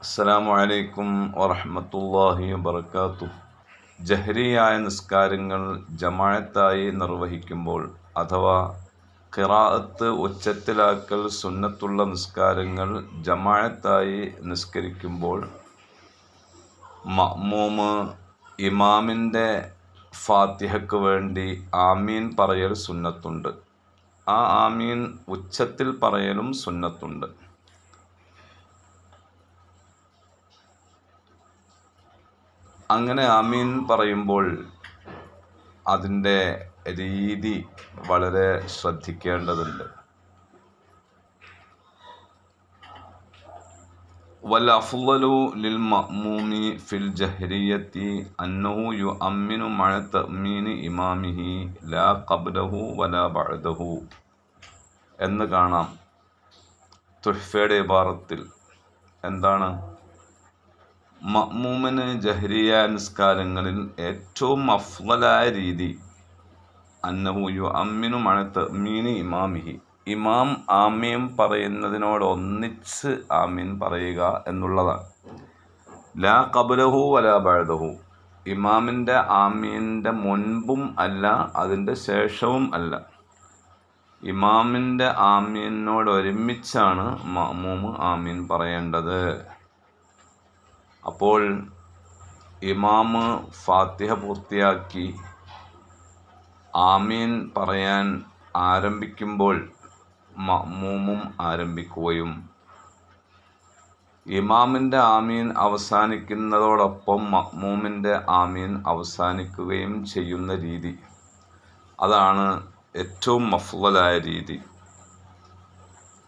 അസ്സലാമു അലൈക്കും വറഹമത്തല്ലാഹി വബർക്കാത്തു ജഹരിയായ നിസ്കാരങ്ങൾ ജമാഅത്തായി നിർവഹിക്കുമ്പോൾ അഥവാ ഖിറാഅത്ത് ഉച്ചത്തിലാക്കൽ സുന്നത്തുള്ള നിസ്കാരങ്ങൾ ജമാഅത്തായി നിസ്കരിക്കുമ്പോൾ മമൂമ് ഇമാമിന്റെ ഫാത്തിഹയ്ക്ക് വേണ്ടി ആമീൻ പറയൽ സുന്നത്തുണ്ട്. ആ ആമീൻ ഉച്ചത്തിൽ പറയലും സുന്നത്തുണ്ട്. അങ്ങനെ ആമീൻ പറയുമ്പോൾ അതിന്റെ രീതി വളരെ ശ്രദ്ധിക്കേണ്ടതുണ്ട്. വൽ അഫ്ളലു ലിൽ മഅ്മൂമി ഫിൽ ജഹരിയത്തി അന്നഹു മഅ തഅ്മീനി ഇമാമിഹി ലാ ഖബ്ലഹു വലാ ബഅദഹു. എന്ന് കാണാം. തുഹ്ഫയുടെ ഇബാറത്തിൽ എന്താണ്? മഅ്മൂമിന് ജഹരിയ നിസ്കാരങ്ങളിൽ ഏറ്റവും അഫ്ളലായ രീതി അന്നഹു യു അമ്മിനു മണത്ത് മീനി ഇമാമിഹി. ഇമാം ആമീൻ പറയുന്നതിനോട് ഒന്നിച്ച് ആമീൻ പറയുക എന്നുള്ളതാണ്. ലാ കബലഹു വലാ ബഴദഹു ഇമാമിന്റെ ആമീന്റെ മുൻപും അല്ല അതിന്റെ ശേഷവും അല്ല. ഇമാമിന്റെ ആമീനോട് ഒരുമിച്ചാണ് മഅ്മൂമ് ആമീൻ പറയേണ്ടത്. അപ്പോൾ ഇമാമ് ഫാത്തിഹ പൂർത്തിയാക്കി. ആമീൻ പറയാൻ ആരംഭിക്കുമ്പോൾ മഅ്മൂമും ആരംഭിക്കുകയും. ഇമാമിന്റെ ആമീൻ അവസാനിക്കുന്നതോടൊപ്പം മഅ്മൂമിന്റെ ആമീൻ അവസാനിക്കുകയും ചെയ്യുന്ന രീതി. അതാണ് ഏറ്റവും മഫ്ളലായ രീതി.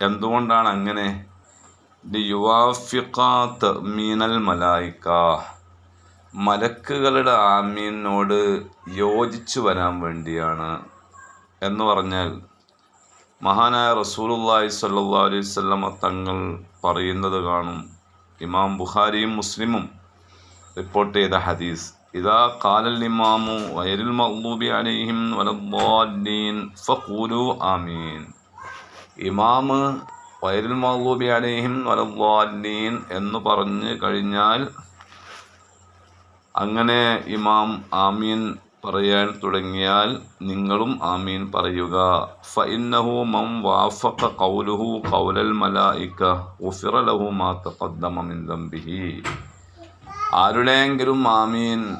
എന്തുകൊണ്ടാണ് അങ്ങനെ? യുവാഫിഖാത്ത് മീനൽ മലായിക്ക. മലക്കുകളുടെ ആമീനോട് യോജിച്ചു വരാൻ വേണ്ടിയാണ് എന്ന് പറഞ്ഞാൽ മഹാനായ റസൂലുള്ളാഹി സ്വല്ലല്ലാഹു അലൈഹി വസല്ലമ തങ്ങൾ പറയുന്നത് കാണും. ഇമാം ബുഖാരിയും മുസ്ലിമും റിപ്പോർട്ട് ചെയ്ത ഹദീസ്. ഇതാ കാലൽ ഇമാമു വൈരിൽ മഗ്ലൂബി അലൈഹിം വലദ്ദാല്ലീൻ ഫഖൂലു ആമീൻ. ഇമാമ് വൈരിൽ മഹൂബി അലൈഹിം വലവാലീൻ എന്ന് പറഞ്ഞു കഴിഞ്ഞാൽ അങ്ങനെ ഇമാം ആമീൻ പറയാൻ തുടങ്ങിയാൽ നിങ്ങളും ആമീൻ പറയുക. ഫഇന്നഹു മം വാഫഖ ഖൗലുഹു ഖൗലൽ മലായിക ഉഫിറ ലഹു മാ തഖദ്ദമ മിൻ ആരുടെയെങ്കിലും ആമീൻ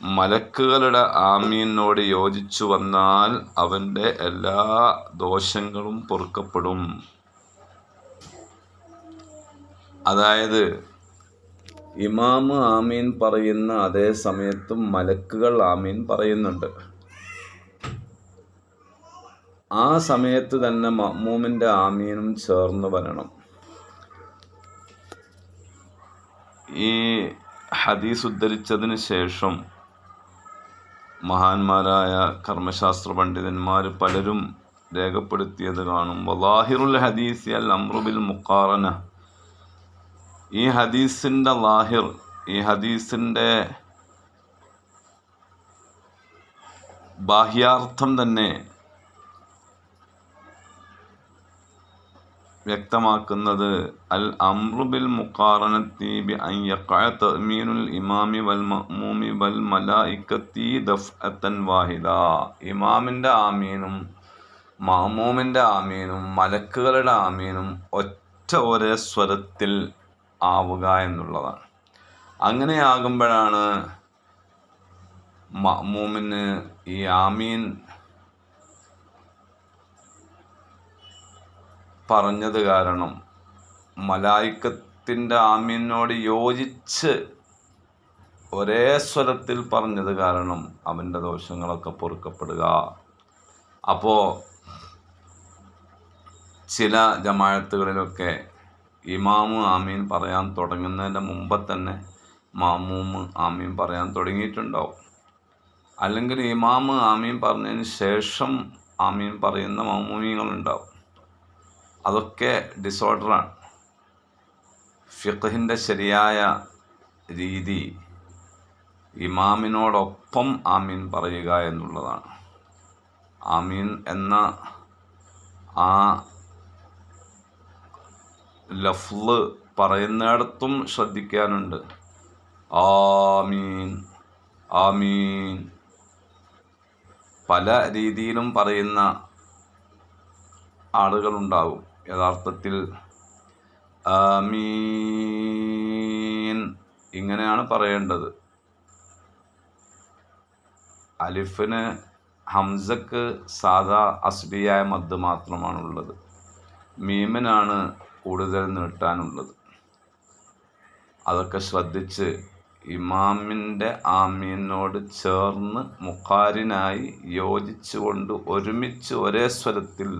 മലക്കുകളുടെ ആമീനോട് യോജിച്ചു വന്നാൽ അവന്റെ എല്ലാ ദോഷങ്ങളും പൊറുക്കപ്പെടും. അതായത് ഇമാമ് ആമീൻ പറയുന്ന അതേ സമയത്തും മലക്കുകൾ ആമീൻ പറയുന്നുണ്ട്. ആ സമയത്ത് തന്നെ മമ്മൂമിന്റെ ആമീനും ചേർന്ന് വരണം. ഈ ഹദീസ് ഉദ്ധരിച്ചതിന് ശേഷം മഹാന്മാരായ കർമ്മശാസ്ത്ര പണ്ഡിതന്മാർ പലരും രേഖപ്പെടുത്തിയത് കാണും. വലാഹിറുൽ ഹദീസ് അൽ അമ്രുബിൽ മുക്കാറന ഈ ഹദീസിന്റെ ലാഹിർ ഈ ഹദീസിന്റെ ബാഹ്യാർത്ഥം തന്നെ വ്യക്തമാക്കുന്നത് അൽ അമ്രുബിൽ മുക്കാറനത്തി ബി തമീനുൽ ഇമാമി വൽ മഅ്മൂമി വൽ മലായിക്കത്തി ദഫ്അത്തൻ വാഹിദ. ഇമാമിന്റെ ആമീനും മാമൂമിന്റെ ആമീനും മലക്കുകളുടെ ആമീനും ഒറ്റ ഒരേ സ്വരത്തിൽ ആവുക എന്നുള്ളതാണ്. അങ്ങനെയാകുമ്പോഴാണ് മഅ്മൂമിന് ഈ ആമീൻ പറഞ്ഞത് കാരണം മലായിക്കത്തിന്റെ ആമീനോട് യോജിച്ച് ഒരേ സ്വരത്തിൽ പറഞ്ഞത് കാരണം അവന്റെ ദോഷങ്ങളൊക്കെ പൊറുക്കപ്പെടുക. അപ്പോൾ ചില ജമാഴത്തുകളിലൊക്കെ ഇമാമ് ആമീൻ പറയാൻ തുടങ്ങുന്നതിന്റെ മുമ്പ് തന്നെ മാമൂമ് ആമീൻ പറയാൻ തുടങ്ങിയിട്ടുണ്ടാവും. അല്ലെങ്കിൽ ഇമാമ് ആമീൻ പറഞ്ഞതിന് ശേഷം ആമീൻ പറയുന്ന മാമൂമികളുണ്ടാവും. അതൊക്കെ ഡിസോർഡറാണ് ഫിഖഹിന്റെ ശരിയായ രീതി ഇമാമിനോടൊപ്പം ആമീൻ പറയുക എന്നുള്ളതാണ്. ആമീൻ എന്ന ആ ലഫ്ല് പറയുന്നിടത്തും ശ്രദ്ധിക്കാനുണ്ട്. ആമീൻ ആമീൻ. പല രീതിയിലും പറയുന്ന ആളുകളുണ്ടാവും. യഥാർത്ഥത്തിൽ ആമീൻ ഇങ്ങനെയാണ് പറയേണ്ടത്. അലിഫിന് ഹംസക്ക് സാധാ അസ്ബിയായ മദ് മാത്രമാണുള്ളത്. മീമിനാണ് കൂടുതൽ നീട്ടാനുള്ളത്. അതൊക്കെ ശ്രദ്ധിച്ച് ഇമാമിന്റെ ആമീനോട് ചേർന്ന് മുഖാരിനായി യോജിച്ചുകൊണ്ട് ഒരുമിച്ച് ഒരേ സ്വരത്തിൽ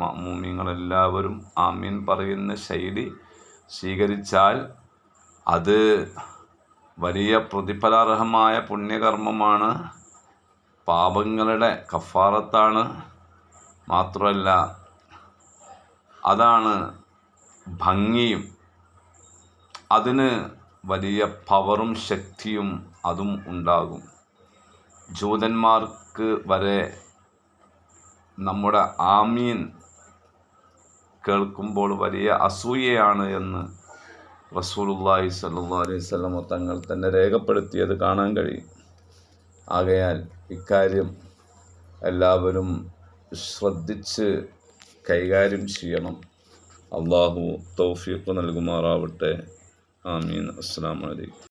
മൂമിങ്ങളെല്ലാവരും ആമീൻ പറയുന്ന ശൈലി സ്വീകരിച്ചാൽ അത് വലിയ പ്രതിഫലാർഹമായ പുണ്യകർമ്മമാണ് പാപങ്ങളുടെ കഫാറത്താണ്. മാത്രമല്ല അതാണ് ഭംഗിയും അതിന് വലിയ പവറും ശക്തിയും അതും ഉണ്ടാകും. ജൂതന്മാർക്ക് വരെ നമ്മുടെ ആമീൻ കേൾക്കുമ്പോൾ വലിയ അസൂയയാണ് എന്ന് റസൂലുള്ളാഹി സ്വല്ലല്ലാഹു അലൈഹി സ്വലമ തങ്ങൾ തന്നെ രേഖപ്പെടുത്തിയത് കാണാൻ കഴിയും. ആകയാൽ ഇക്കാര്യം എല്ലാവരും ശ്രദ്ധിച്ച് കൈകാര്യം ചെയ്യണം. അള്ളാഹു തൗഫീഖ് നൽകുമാറാവട്ടെ. ആമീൻ. അസ്സാം വലൈക്കും